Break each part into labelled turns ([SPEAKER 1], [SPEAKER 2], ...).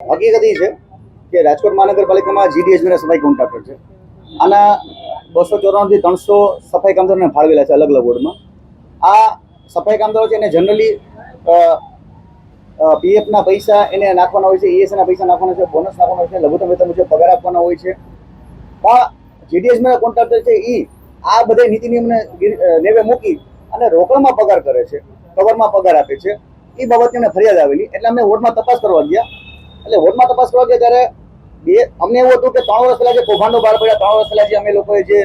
[SPEAKER 1] હકીકત એ છે કે રાજકોટ મહાનગરપાલિકામાં જીડીએસબીના સફાઈ કોન્ટ્રાક્ટર છે. આના બસો ચોરાણુંથી ત્રણસો સફાઈ કામદારોને ફાળવેલા છે અલગ અલગ વોર્ડમાં. આ સફાઈ કામદારો છે એને જનરલી પીએફના પૈસા એને નાખવાના હોય છે ઈએસના પૈસા નાખવાના છે બોનસ નાખવાના હોય છે, લઘુત્તમ વેતન મુજબ પગાર આપવાના હોય છે. પણ ના કોન્ટ્રાક્ટર છે એ આ બધા નીતિ નિયમને નેવે મૂકી અને રોકડમાં પગાર કરે છે, કવરમાં પગાર આપે છે. એ બાબતે એમને ફરિયાદ આવેલી. એટલે અમે વોર્ડમાં તપાસ કરવા ગયા. એટલે વોર્ડમાં તપાસ કરવા ગયા ત્યારે બે અમને એવું હતું કે ત્રણ વર્ષ પહેલા જે કૌભાંડો બહાર પડ્યા, ત્રણ વર્ષ પહેલા જે અમે લોકોએ જે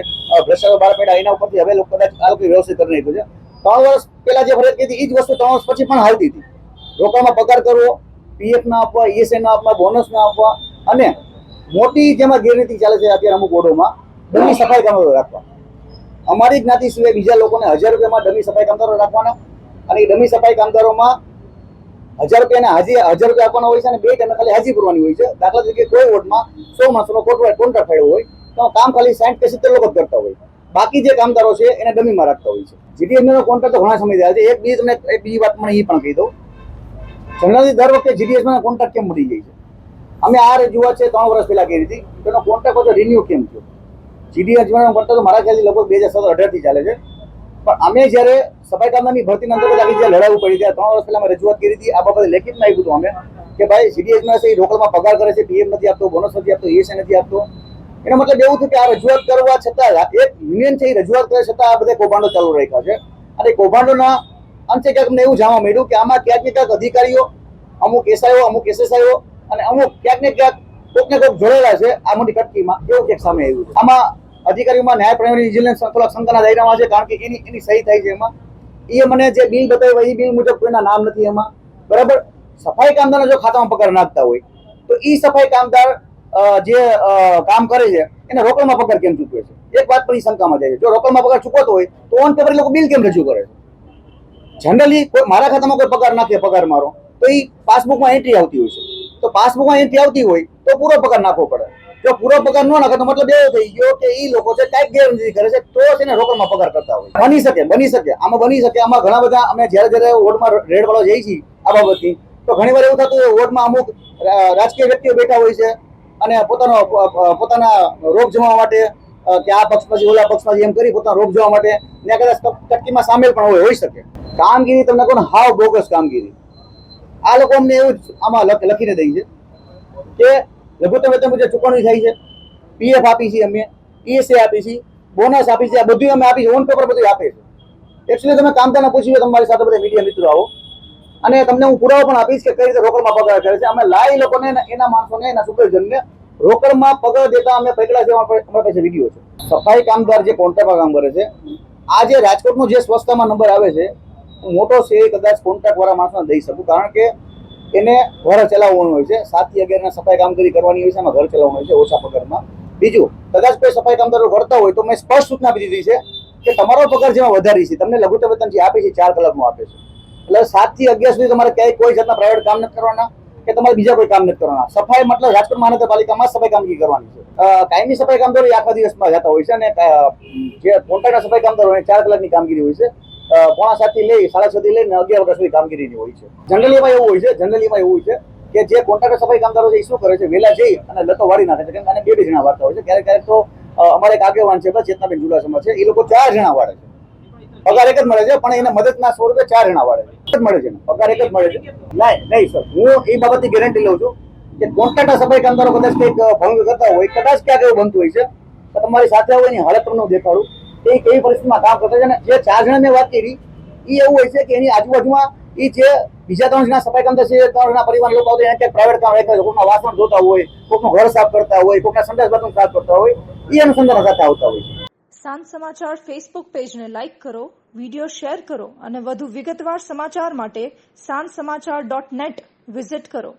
[SPEAKER 1] ભ્રષ્ટાચાર બહાર પડ્યા, એના ઉપરથી હવે લોકો કદાચ આ લોકો વ્યવસ્થિત કરી નાખ્યું છે. ત્રણ વર્ષ પહેલા જે ફરિયાદ કીધી એ જ વસ્તુ ત્રણ વર્ષ પછી પણ હાલતી હતી. રોકડમાં પગાર કરવો પીએફ ના આપવા ઈએસઆઈ ના આપવા બોનસ ના આપવા અને મોટી જેમાં ગેરરીતિ ચાલે છે અત્યારે અમુક બોર્ડોમાં ડમી સફાઈ કામદારો રાખવા. અમારી જ્ઞાતિ સિવાય બીજા લોકોને હજાર રૂપિયામાં ડમી સફાઈ કામદારો રાખવાના અને એ ડમી સફાઈ કામદારોમાં હજાર રૂપિયાને હાજી હજાર રૂપિયા આપવાના હોય છે અને બે ટાઈમે ખાલી હાજી ભરવાની હોય છે. દાખલા તરીકે કોઈ વોર્ડમાં સો માણસોનો કોન્ટ્રાક્ટ કોન્ટ્રાક્ટ થયો હોય, તો કામ ખાલી સાઠ કે સિત્તેર લોકો કરતા હોય. બાકી જે કામદારો છે, એને ડમીમાં રાખતા હોય છે. જીડીએસનો કોન્ટ્રાક્ટ તો ઘણા સમય થયા છે. એક બીજી તમને એક બીજી વાત મને એ પણ કહી દઉં. જનરલી દર વખતે જીડીએસમાં કોન્ટ્રાક્ટ કેમ મળી જાય છે? અમે આ રજૂઆત છે, ત્રણ વર્ષ પહેલા કરી હતી. તેનો કોન્ટ્રાક્ટ પાછો રિન્યુ કેમ થયો? જીડીએસ નો કોન્ટ્રાક્ટ મારા ખ્યાલથી લગભગ બે હજાર સત્તર અઢારથી ચાલે છે. પણ અમે જ્યારે સફાઈ કામદારની ભરતીના અંદર આવી જે લડાવું પડી ત્યારે ત્રણ વર્ષ પહેલા અમે રજૂઆત કરી હતી. આ બાબતે લેખિતમાં આવ્યું હતું અમે કે ભાઈ સીડીએસમાં છે એ રોકડમાં પગાર કરે છે પીએમ નથી આપતો બોનસ નથી આપતો ઈએસઆઈ નથી આપતો. એનો મતલબ એવું થયું કે આ રજૂઆત કરવા છતાં એક યુનિયન છે એ રજૂઆત કરે છતાં આ બધા કૌભાંડો ચાલુ રાખ્યા છે. અને કૌભાંડોના અંતે ક્યાંક અમને એવું જાણવા મળ્યું કે આમાં ક્યાંક ને ક્યાંક અધિકારીઓ, અમુક એસઆઈઓ અમુક એસએસઆઈઓ અને અમુક ક્યાંક ને ક્યાંક કોઈક ને કોઈક જોડેલા છે. આ મોટી કટકીમાં એવું ક્યાંક સામે આવ્યું આમાં અધિકારીઓમાં ન્યાય પ્રાઇમરી વિજિલન્સ સંકલક શંકાના દાયરામાં છે, કારણ કે એની એની સહી થાય છે એમાં. એ મને જે બિલ બતાવ્યું એ બિલ મુજબ કોઈના નામ નથી એમાં. બરાબર? સફાઈ કામદારનો જો ખાતામાં પગાર નાખતા હોય, તો એ સફાઈ કામદાર જે કામ કરે છે, એને રોકડમાં પગાર કેમ ચૂકવે છે? એક વાત પણ એ શંકામાં જાય છે. જો રોકડમાં પગાર ચૂકવતો હોય, તો ઓન પેપર લોકો બિલ કેમ રજૂ કરે છે? જનરલી કોઈ મારા ખાતામાં કોઈ પગાર નાખે, પગાર મારો, તો એ પાસબુકમાં એન્ટ્રી આવતી હોય છે. તો પાસબુકમાં એન્ટ્રી આવતી હોય, તો પૂરો પગાર નાખવો પડે. જો પૂરો પગાર ન નાખે તો મતલબ એવો થઈ ગયો કે એ લોકો છે કાંઈક ગેરરીતિ કરે છે, તો છે ને રોકડમાં પગાર કરતા હોય. બની શકે બની શકે. આમાં બની શકે, આમાં ઘણા બધા અમે જ્યારે જ્યારે વોર્ડમાં રેડ વાળો જઈએ છીએ આ બાબતથી, તો ઘણી વાર એવું થતું હોય, વોર્ડમાં અમુક રાજકીય વ્યક્તિઓ બેઠા હોય છે અને પોતાનો પોતાના રોગ જમવા માટે કે આ પક્ષ પછી ઓલા પક્ષ પછી એમ કરી પોતાનો રોગ જવા માટે ને કદાચ ટક્કીમાં સામેલ પણ હોય હોઈ શકે. કામગીરી તમને કહો હાવ બોગસ કામગીરી. આ લોકો અમને એવું આમાં લખ- લખીને દઈ છે કે લઘુત્તમ વેતન મુજબ ચૂકવણી થાય છે. પીએફ આપી છે અમે ઈએસએ આપી છે બોનસ આપી છે, આ બધું અમે આપી છે ઓન પેપર બધું આપે છે. એકચ્યુઅલી તમે કામદારને પૂછ્યું તમારી સાથે બધા મીડિયા મિત્રો આવો. અને તમને હું પુરાવો પણ આપીશ કે કઈ રીતે રોકડમાં પગાર કરે છે. અમે લાઈ લોકોને એના માણસોને, એના સુપરજનને રોકડમાં પગાર દેતા અમે પકડા છે અમારા પાસે- વીડિયો છે. સફાઈ કામદાર જે કોન્ટ્રાક્ટમાં કામ કરે છે, આ જે રાજકોટનો જે સ્વચ્છતામાં નંબર આવે છે, હું મોટો એ કદાચ કોન્ટ્રાક્ટ વાળા માણસોને દઈ શકું. કારણ કે એને ઘર ચલાવવાનું હોય છે. સાતથી અગિયાર સફાઈ કામગીરી કરવાની હોય છે, એમાં ઘર ચલાવવાનું હોય છે, ઓછા પગારમાં. બીજું, કદાચ કોઈ સફાઈ કામદારો કરતા હોય, તો મેં સ્પષ્ટ સૂચના આપી દીધી છે કે તમારો પગાર જેમાં વધારી છે. તમને લઘુત્તમ વેતન જે આપે છે, ચાર કલાકનું આપે છે. એટલે સાતથી અગિયાર સુધી તમારે ક્યાંય કોઈ જાતના પ્રાઇવેટ કામ નથી કરવાના કે તમારે બીજા કોઈ કામ નથી કરવાના. સફાઈ મતલબ રાજકોટ મહાનગરપાલિકામાં સફાઈ કામગીરી કરવાની છે. કાયમી સફાઈ કામદારો આખા દિવસમાં જતા હોય છે અને જે કોન્ટ્રાક્ટના સફાઈ કામદારો ચાર કલાકની કામગીરી હોય છે. પોણા સાતથી લઈ સાડા છ થી લઈને અગિયાર વાગ્યા સુધી કામગીરીની હોય છે. જનરલીમાં એવું હોય છે જનરલીમાં એવું હોય છે કે જે કોન્ટ્રાક્ટર સફાઈ કામદારો છે એ શું કરે છે? વહેલા જઈ અને લતો વાળી નાખે છે. કેમ કે બે બે જણા વાળતા હોય છે. ક્યારેક ક્યારેક તો અમારે એક આગેવાન છે ચેતનાબેન જુલાસમાં છે. એ લોકો ચાર જણા વાળે છે. પગાર એક જ મળે છે, પણ એને મદદના સ્વરૂપે ચાર જણા વાળે છે. મળે છે પગાર એક જ મળે છે. નહીં નહીં, સર. હું એ બાબતની ગેરંટી લઉં છું કે કોન્ટ્રાક્ટર સફાઈ કામદારો કદાચ કંઈક ભંગ કરતા હોય, કદાચ ક્યાંક એવું બનતું હોય છે, તો તમારી સાથે હોય એની હાલત તમને દેખાડું. એ કેવી પરિસ્થિતિમાં કામ કરતા છે અને જે ચાર જણા મેં વાત કરી એ એવું હોય છે કે એની આજુબાજુમાં એ જે બીજા ત્રણ જણા સફાઈ કામ થશે ત્રણ જણા પરિવાર લોકો એને ક્યાંક પ્રાઇવેટ કામ રહેતા હોય કોઈકના વાસણ ધોતા હોય કોઈકનું ઘર સાફ કરતા હોય, કોકના સંડાસ બાથરૂમ સાફ કરતા હોય એ અનુસંધાન સાથે આવતા હોય છે.
[SPEAKER 2] સાંજ સમાચાર ફેસબુક પેજને લાઇક કરો વિડિયો શેર કરો અને વધુ વિગતવાર સમાચાર માટે સાંજ સમાચાર ડોટ નેટ વિઝિટ કરો.